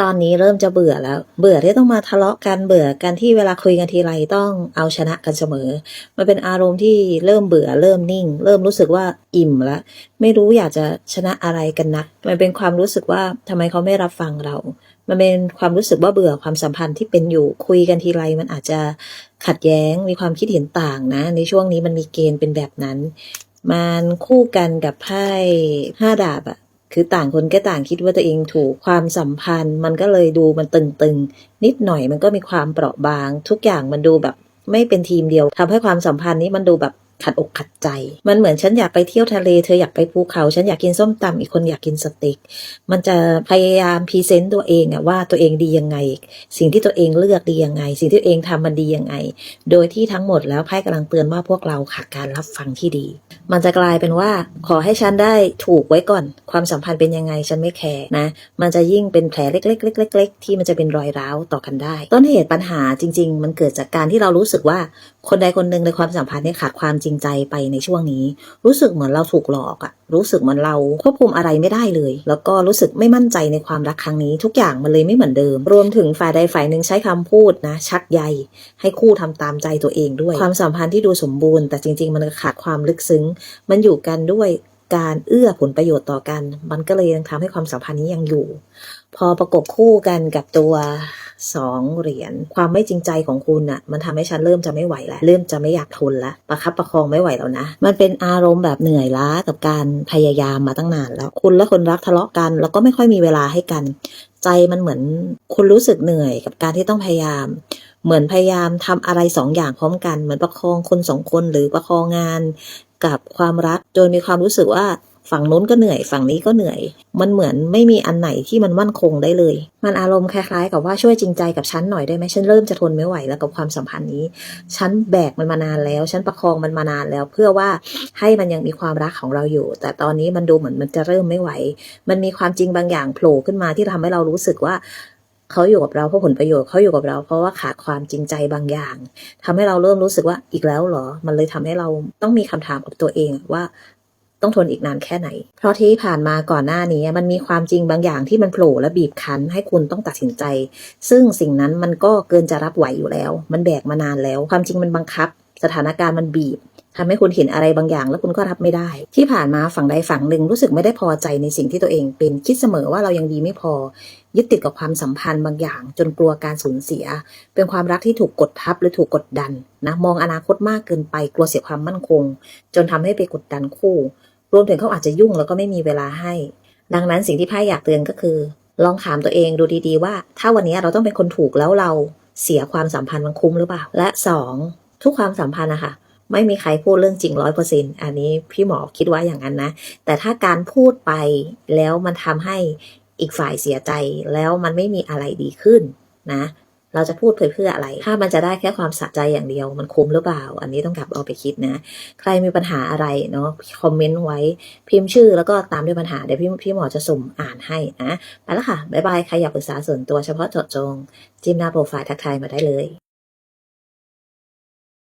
ตอนนี้เริ่มจะเบื่อแล้ว เบื่อที่ต้องมาทะเลาะกันเบื่อกันที่เวลาคุยกันทีไรต้องเอาชนะกันเสมอ มันเป็นอารมณ์ที่เริ่มเบื่อเริ่มนิ่ง เริ่มรู้สึกว่าอิ่มแล้วไม่รู้อยากจะชนะอะไรกันนัก มันเป็นความรู้สึกว่าทำไมเขาไม่รับฟังเรา มันเป็นความรู้สึกว่าเบื่อความสัมพันธ์ที่เป็นอยู่คุยกันทีไรมันอาจจะขัดแย้งมีความคิดเห็นต่างนะ ในช่วงนี้มันมีเกณฑ์เป็นแบบนั้น มันคู่กันกับไพ่ห้าดาบอะ คือต่างคนก็ต่างคิดว่าตัวเองถูกความสัมพันธ์ มันก็เลยดูมันตึงๆ นิดหน่อยมันก็มีความเปราะบาง ทุกอย่างมันดูแบบไม่เป็นทีมเดียวทำให้ความสัมพันธ์นี้มันดูแบบ ขัดอกขัดใจ มันเหมือนฉันอยากไปเที่ยวทะเล เธออยากไปภูเขา ฉันอยากกินส้มตำอีกคนอยากกินสเต็ก มันจะพยายามพรีเซนต์ตัวเองอะว่าตัวเองดียังไง สิ่งที่ตัวเองเลือกดียังไง สิ่งที่ตัวเองทำมันดียังไง โดยที่ทั้งหมดแล้วไพ่กำลังเตือนว่าพวกเราขาดการรับฟังที่ดี มันจะกลายเป็นว่า ขอให้ฉันได้ถูกไว้ก่อน ความสัมพันธ์เป็นยังไงฉันไม่แคร์นะ มันจะยิ่งเป็นแผลเล็กๆๆๆๆที่มันจะเป็นรอยร้าวต่อกันได้ ต้นเหตุปัญหาจริง ๆ มันเกิดจากการที่เรารู้สึกว่าคนใดคนหนึ่งในความสัมพันธ์เนี่ยขาดความจริงใจไปในช่วงนี้ รู้สึกเหมือนเราถูกหลอกอะรู้สึกเหมือนเราควบคุมอะไรไม่ได้เลย แล้วก็รู้สึกไม่มั่นใจในความรักครั้งนี้ ทุกอย่างมันเลยไม่เหมือนเดิม รวมถึงฝ่ายใดฝ่ายหนึ่งใช้คำพูดนะ ชักใยให้คู่ทำตามใจตัวเองด้วย ความสัมพันธ์ที่ดูสมบูรณ์ แต่จริง ๆ มันขาดความลึกซึ้ง มันอยู่กันด้วยการเอื้อผลประโยชน์ต่อกัน มันก็เลยยังทำให้ความสัมพันธ์นี้ยังอยู่ พอประกบคู่กันกับตัว สองเหรียญความไม่จริงใจของคุณน่ะ มันทำให้ฉันเริ่มจะไม่ไหวแล้วเริ่มจะไม่อยากทนละประคับประคองไม่ไหวแล้วนะ มันเป็นอารมณ์แบบเหนื่อยล้ากับการพยายามมาตั้งนานแล้วคุณและคนรักทะเลาะกัน แล้วก็ไม่ค่อยมีเวลาให้กัน ใจมันเหมือนคุณรู้สึกเหนื่อยกับการที่ต้องพยายามเหมือนพยายามทำอะไรสองอย่างพร้อมกัน เหมือนประคองคนสองคนหรือประคองงานกับความรัก โดยมีความรู้สึกว่า ฝั่งนู้นก็เหนื่อย ฝั่งนี้ก็เหนื่อย มันเหมือนไม่มีอันไหนที่มันมั่นคงได้เลย มันอารมณ์คล้ายๆ กับว่าช่วยจริงใจกับฉันหน่อยได้ไหมฉันเริ่มจะทนไม่ไหวแล้วกับความสัมพันธ์นี้ ฉันแบกมันมานานแล้ว ฉันประคองมันมานานแล้ว เพื่อว่าให้มันยังมีความรักของเราอยู่ แต่ตอนนี้มันดูเหมือนมันจะเริ่มไม่ไหว มันมีความจริงบางอย่างโผล่ขึ้นมาที่ทำให้เรารู้สึกว่าเขาอยู่กับเราเพราะผลประโยชน์เขาอยู่กับเรา เพราะว่าขาดความจริงใจบางอย่างทำให้เราเริ่มรู้สึกว่าอีกแล้วเหรอ มันเลยทำให้เราต้องมีคำถามกับตัวเองว่า ต้องทนอีกนานแค่ไหน เพราะที่ผ่านมาก่อนหน้านี้มันมีความจริงบางอย่างที่มันโผล่และบีบคั้นให้คุณต้องตัดสินใจ ซึ่งสิ่งนั้นมันก็เกินจะรับไหวอยู่แล้ว มันแบกมานานแล้ว ความจริงมันบังคับ สถานการณ์มันบีบทำให้คุณเห็นอะไรบางอย่างแล้วคุณก็รับไม่ได้ ที่ผ่านมาฝั่งใดฝั่งหนึ่งรู้สึกไม่ได้พอใจในสิ่งที่ตัวเองเป็นคิดเสมอว่าเรายังดีไม่พอ ยึดติดกับความสัมพันธ์บางอย่าง จนกลัวการสูญเสีย เป็นความรักที่ถูกกดทับหรือถูกกดดันนะมองอนาคตมากเกินไปกลัวเสียความมั่นคง จนทำให้ไปกดดันคู่ รวมถึงเขาอาจจะยุ่งแล้วก็ไม่มีเวลาให้ ดังนั้นสิ่งที่ไพ่อยากเตือนก็คือ ลองถามตัวเองดูดีๆว่า ถ้าวันนี้เราต้องเป็นคนถูกแล้วเราเสียความสัมพันธ์มันคุ้มหรือเปล่า และสองทุกความสัมพันธ์นะคะไม่มีใครพูดเรื่องจริงร้อยเปอร์เซ็นอันนี้พี่หมอคิดว่าอย่างนั้นนะ แต่ถ้าการพูดไปแล้วมันทำให้อีกฝ่ายเสียใจแล้วมันไม่มีอะไรดีขึ้นนะ เราจะพูดเพื่อเพื่ออะไร ถ้ามันจะได้แค่ความสะใจอย่างเดียว มันคุ้มหรือเปล่า อันนี้ต้องกลับเอาไปคิดนะ ใครมีปัญหาอะไรเนาะคอมเมนต์ไว้พิมพ์ชื่อแล้วก็ตามด้วยปัญหาเดี๋ยวพี่พี่หมอจะสุ่มอ่านให้นะไปแล้วค่ะบ๊ายบายใครอยากปรึกษาส่วนตัวเฉพาะเจาะจง จิ้มหน้าโปรไฟล์ทักทายมาได้เลย